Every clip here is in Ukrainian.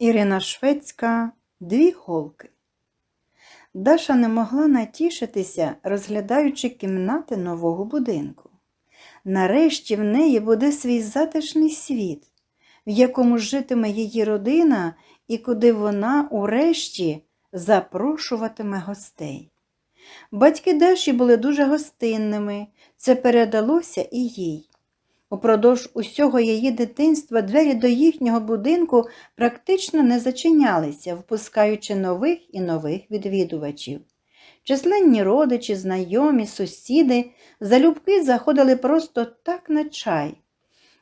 Ірина Швецька Дві голки. Даша не могла натішитися, розглядаючи кімнати нового будинку. Нарешті в неї буде свій затишний світ, в якому житиме її родина і куди вона урешті запрошуватиме гостей. Батьки Даші були дуже гостинними, це передалося і їй. Упродовж усього її дитинства двері до їхнього будинку практично не зачинялися, впускаючи нових і нових відвідувачів. Численні родичі, знайомі, сусіди залюбки заходили просто так на чай.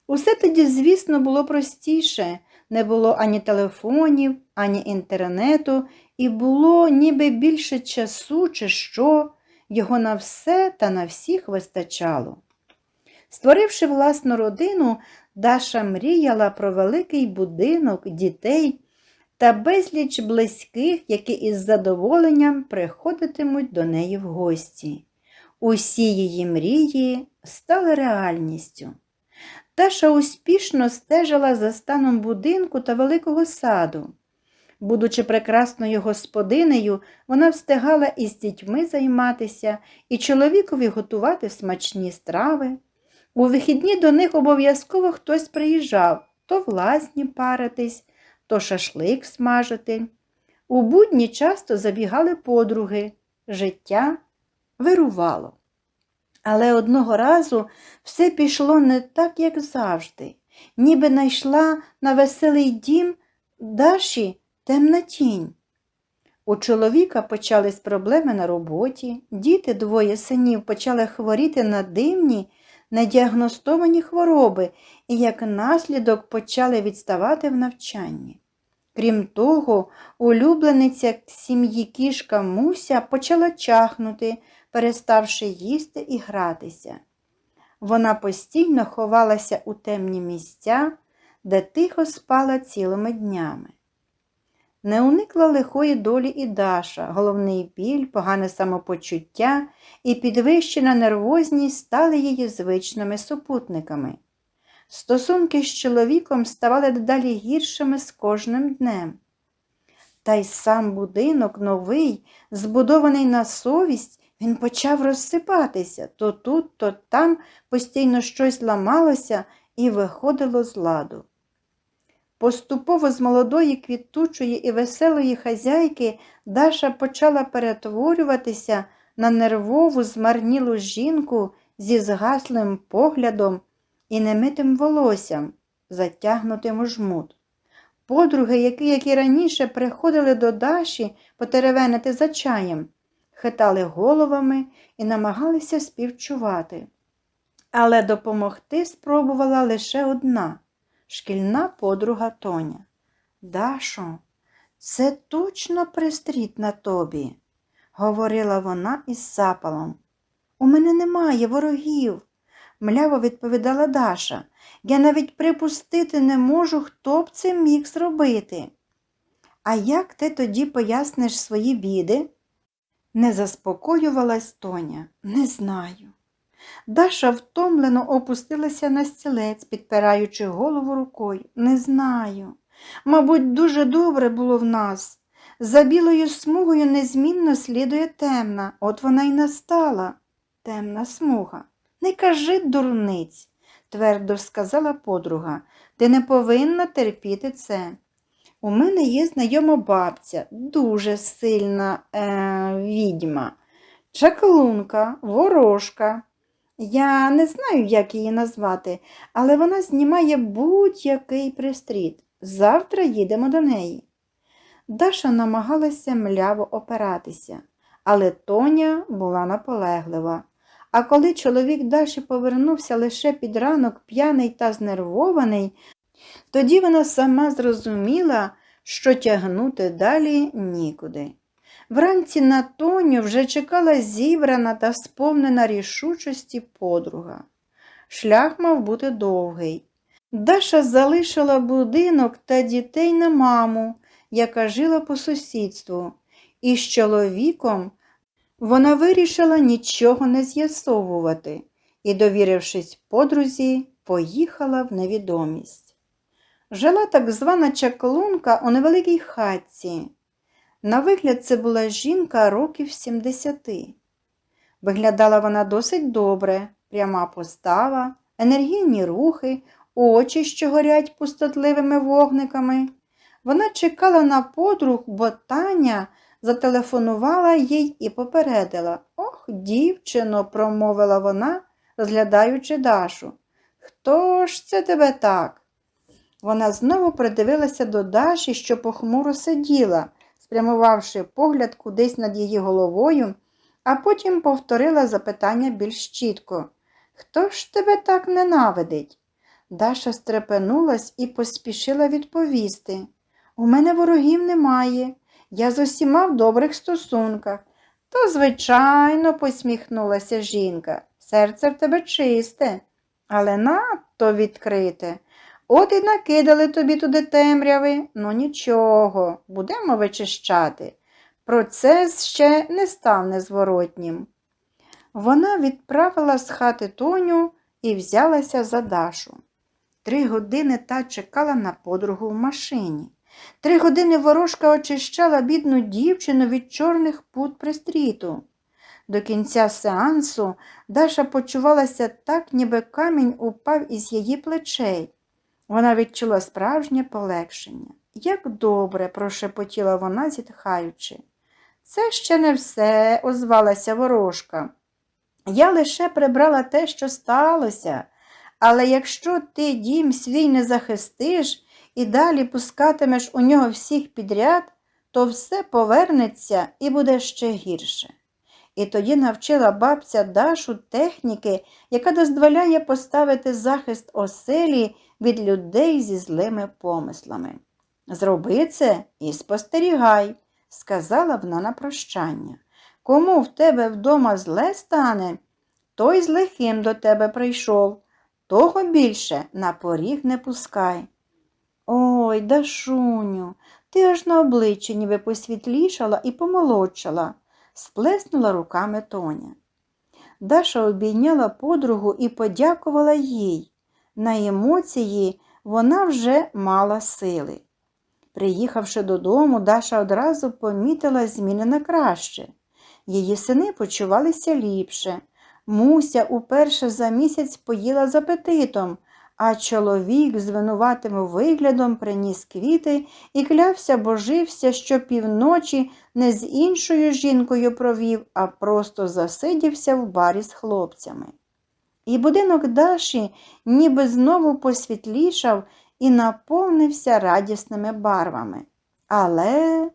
Усе тоді, звісно, було простіше, не було ані телефонів, ані інтернету, і було ніби більше часу, чи що, його на все та на всіх вистачало. Створивши власну родину, Даша мріяла про великий будинок, дітей та безліч близьких, які із задоволенням приходитимуть до неї в гості. Усі її мрії стали реальністю. Даша успішно стежила за станом будинку та великого саду. Будучи прекрасною господинею, вона встигала із дітьми займатися і чоловікові готувати смачні страви. У вихідні до них обов'язково хтось приїжджав то в лазні паритись, то шашлик смажити. У будні часто забігали подруги, життя вирувало. Але одного разу все пішло не так, як завжди, ніби найшла на веселий дім Даші темна тінь. У чоловіка почались проблеми на роботі, діти двоє синів почали хворіти на дивні недіагностовані хвороби і як наслідок почали відставати в навчанні. Крім того, улюблениця сім'ї кішка Муся почала чахнути, переставши їсти і гратися. Вона постійно ховалася у темні місця, де тихо спала цілими днями. Не уникла лихої долі і Даша, головний біль, погане самопочуття і підвищена нервозність стали її звичними супутниками. Стосунки з чоловіком ставали дедалі гіршими з кожним днем. Та й сам будинок новий, збудований на совість, він почав розсипатися то тут, то там постійно щось ламалося і виходило з ладу. Поступово з молодої квітучої і веселої хазяйки Даша почала перетворюватися на нервову, змарнілу жінку зі згаслим поглядом і немитим волоссям, затягнутим у жмут. Подруги, які, як і раніше, приходили до Даші потеревенити за чаєм, хитали головами і намагалися співчувати. Але допомогти спробувала лише одна шкільна подруга Тоня. Дашо, це точно пристріт на тобі, говорила вона із запалом. У мене немає ворогів, мляво відповідала Даша. Я навіть припустити не можу, хто б це міг зробити. А як ти тоді поясниш свої біди? Не заспокоювалась Тоня. Не знаю. Даша втомлено опустилася на стілець, підпираючи голову рукою. Не знаю. Мабуть, дуже добре було в нас. За білою смугою незмінно слідує темна, от вона й настала. Темна смуга. Не кажи, дурниць, твердо сказала подруга. Ти не повинна терпіти це. У мене є знайома бабця, дуже сильна е, відьма, чаклунка, ворожка. Я не знаю, як її назвати, але вона знімає будь-який пристріт. Завтра їдемо до неї. Даша намагалася мляво опиратися, але Тоня була наполеглива. А коли чоловік Даші повернувся лише під ранок п'яний та знервований, тоді вона сама зрозуміла, що тягнути далі нікуди. Вранці на Тоню вже чекала зібрана та сповнена рішучості подруга. Шлях мав бути довгий. Даша залишила будинок та дітей на маму, яка жила по сусідству, і з чоловіком вона вирішила нічого не з'ясовувати і, довірившись подрузі, поїхала в невідомість. жила так звана чаклунка у невеликій хатці. На вигляд це була жінка років 70. Виглядала вона досить добре, пряма постава, енергійні рухи, очі, що горять пустотливими вогниками. Вона чекала на подруг, бо Таня зателефонувала їй і попередила. Ох, дівчино, промовила вона, розглядаючи Дашу. Хто ж це тебе так? Вона знову придивилася до Даші, що похмуро сиділа, спрямувавши погляд кудись над її головою, а потім повторила запитання більш чітко. Хто ж тебе так ненавидить? Даша стрепенулась і поспішила відповісти. У мене ворогів немає. Я з усіма в добрих стосунках. То, звичайно, посміхнулася жінка. Серце в тебе чисте, але надто відкрите. От і накидали тобі туди темряви. Ну нічого, будемо вичищати. Процес ще не став незворотнім. Вона відправила з хати Тоню і взялася за Дашу. Три години та чекала на подругу в машині. Три години ворожка очищала бідну дівчину від чорних пут пристріту. До кінця сеансу Даша почувалася так, ніби камінь упав із її плечей. Вона відчула справжнє полегшення. Як добре, прошепотіла вона, зітхаючи. Це ще не все, озвалася ворожка. Я лише прибрала те, що сталося, але якщо ти дім свій не захистиш і далі пускатимеш у нього всіх підряд, то все повернеться і буде ще гірше. І тоді навчила бабця Дашу техніки, яка дозволяє поставити захист оселі від людей зі злими помислами. Зроби це і спостерігай, сказала вона на прощання. Кому в тебе вдома зле стане, той з лихим до тебе прийшов, того більше на поріг не пускай. Ой, Дашуню, ти аж на обличчі ніби посвітлішала і помолодшала, сплеснула руками Тоня. Даша обійняла подругу і подякувала їй. На емоції вона вже мала сили. Приїхавши додому, Даша одразу помітила зміни на краще. Її сини почувалися ліпше. Муся уперше за місяць поїла з апетитом, а чоловік з винуватим виглядом приніс квіти і клявся божився, що півночі не з іншою жінкою провів, а просто засидівся в барі з хлопцями. І будинок Даші ніби знову посвітлішав і наповнився радісними барвами. Але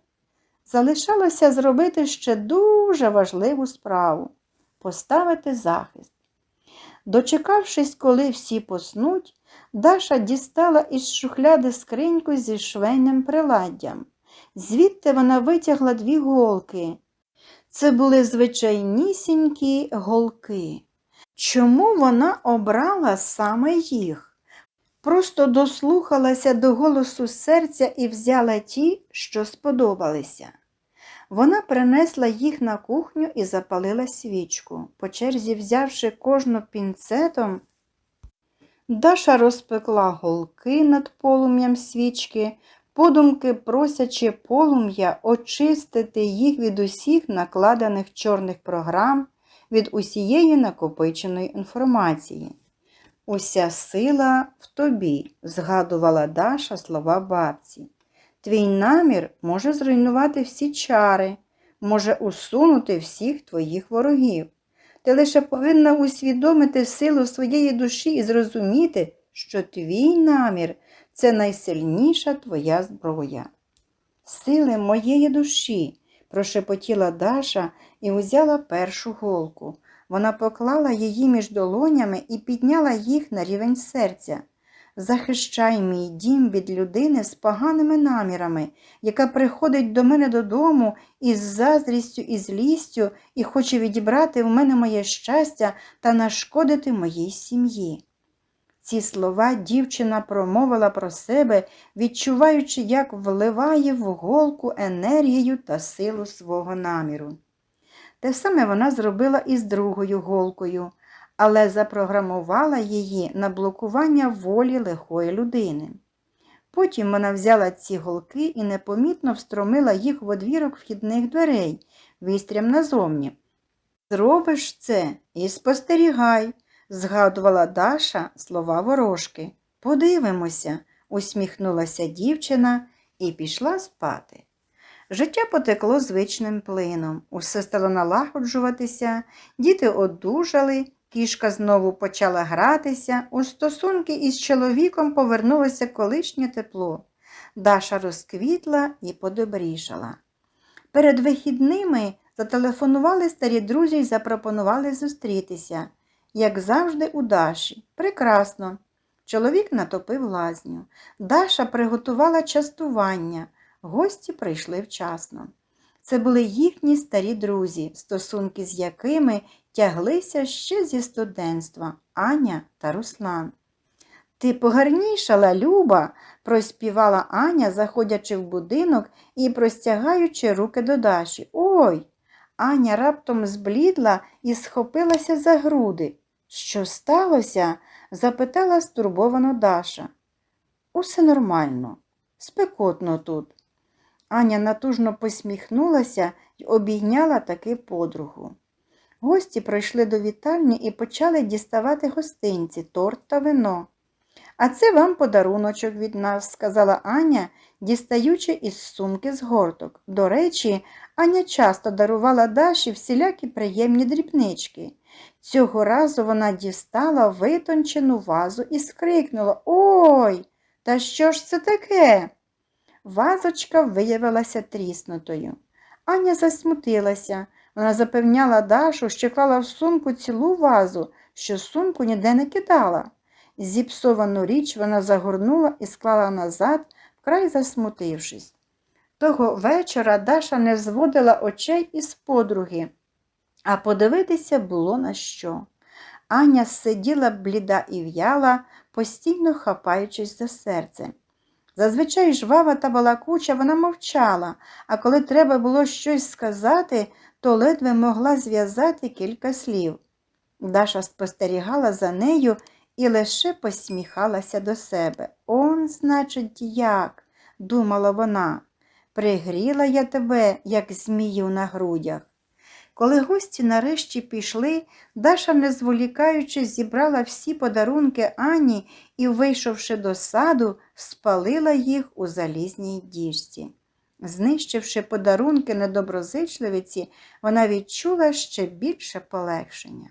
залишалося зробити ще дуже важливу справу поставити захист. Дочекавшись, коли всі поснуть, Даша дістала із шухляди скриньку зі швейним приладдям. Звідти вона витягла дві голки. Це були звичайнісінькі голки. Чому вона обрала саме їх? Просто дослухалася до голосу серця і взяла ті, що сподобалися. Вона принесла їх на кухню і запалила свічку. По черзі, взявши кожну пінцетом, Даша розпекла голки над полум'ям свічки, подумки просячи полум'я очистити їх від усіх накладених чорних програм, від усієї накопиченої інформації. Уся сила в тобі, згадувала Даша слова бабці. Твій намір може зруйнувати всі чари, може усунути всіх твоїх ворогів. Ти лише повинна усвідомити силу своєї душі і зрозуміти, що твій намір це найсильніша твоя зброя. Сили моєї душі, прошепотіла Даша і узяла першу голку. Вона поклала її між долонями і підняла їх на рівень серця. Захищай мій дім від людини з поганими намірами, яка приходить до мене додому із заздрістю і злістю і хоче відібрати в мене моє щастя та нашкодити моїй сім'ї. Ці слова дівчина промовила про себе, відчуваючи, як вливає в голку енергію та силу свого наміру. Те саме вона зробила і з другою голкою але запрограмувала її на блокування волі лихої людини. Потім вона взяла ці голки і непомітно встромила їх в одвірок вхідних дверей, вістрям назовні. Зробиш це і спостерігай, згадувала Даша слова ворожки. Подивимося, усміхнулася дівчина і пішла спати. Життя потекло звичним плином, усе стало налагоджуватися, діти одужали, кішка знову почала гратися, у стосунки із чоловіком повернулося колишнє тепло. Даша розквітла і подобрішала. Перед вихідними зателефонували старі друзі і запропонували зустрітися, як завжди, у Даші. Прекрасно. Чоловік натопив лазню. Даша приготувала частування. Гості прийшли вчасно. Це були їхні старі друзі, стосунки з якими тяглися ще зі студентства Аня та Руслан. Ти погарнішала, Люба, проспівала Аня, заходячи в будинок і простягаючи руки до Даші. Ой. Аня раптом зблідла і схопилася за груди. Що сталося? запитала стурбовано Даша. Усе нормально, спекотно тут. Аня натужно посміхнулася й обійняла таки подругу. Гості пройшли до вітальні і почали діставати гостинці, торт та вино. А це вам подаруночок від нас, сказала Аня, дістаючи із сумки згорток. До речі, Аня часто дарувала Даші всілякі приємні дрібнички. Цього разу вона дістала витончену вазу і скрикнула Ой, та що ж це таке? Вазочка виявилася тріснутою. Аня засмутилася. Вона запевняла Дашу, що клала в сумку цілу вазу, що сумку ніде не кидала. Зіпсовану річ вона загорнула і склала назад, вкрай засмутившись. Того вечора Даша не зводила очей із подруги, а подивитися було на що. Аня сиділа бліда і в'яла, постійно хапаючись за серце. Зазвичай жвава та балакуча вона мовчала, а коли треба було щось сказати, то ледве могла зв'язати кілька слів. Даша спостерігала за нею і лише посміхалася до себе. Он, значить, як, думала вона, пригріла я тебе, як змію на грудях. Коли гості нарешті пішли, Даша, не зволікаючи, зібрала всі подарунки Ані і, вийшовши до саду, спалила їх у залізній діжці. Знищивши подарунки недоброзичливиці, вона відчула ще більше полегшення.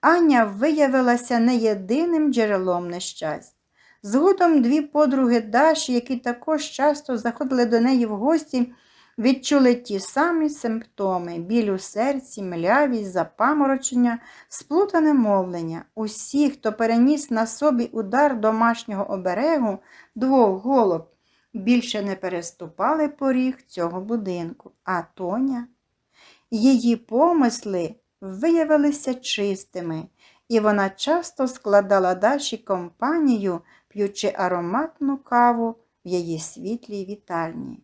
Аня виявилася не єдиним джерелом нещасть. Згодом дві подруги Даші, які також часто заходили до неї в гості, відчули ті самі симптоми біль у серці, млявість, запаморочення, сплутане мовлення. Усі, хто переніс на собі удар домашнього оберегу двох голуб, більше не переступали поріг цього будинку. А Тоня, її помисли виявилися чистими, і вона часто складала Даші компанію, п'ючи ароматну каву в її світлій вітальні.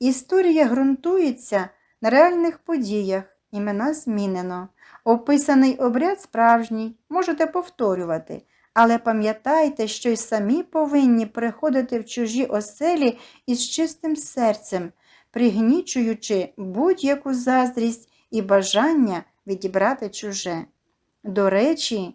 Історія ґрунтується на реальних подіях, імена змінено. Описаний обряд справжній, можете повторювати, але пам'ятайте, що й самі повинні приходити в чужі оселі із чистим серцем, пригнічуючи будь-яку заздрість і бажання відібрати чуже. До речі,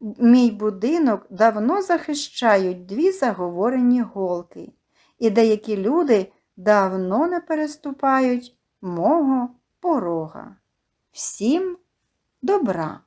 мій будинок давно захищають дві заговорені голки, і деякі люди давно не переступають мого порога. Всім добра!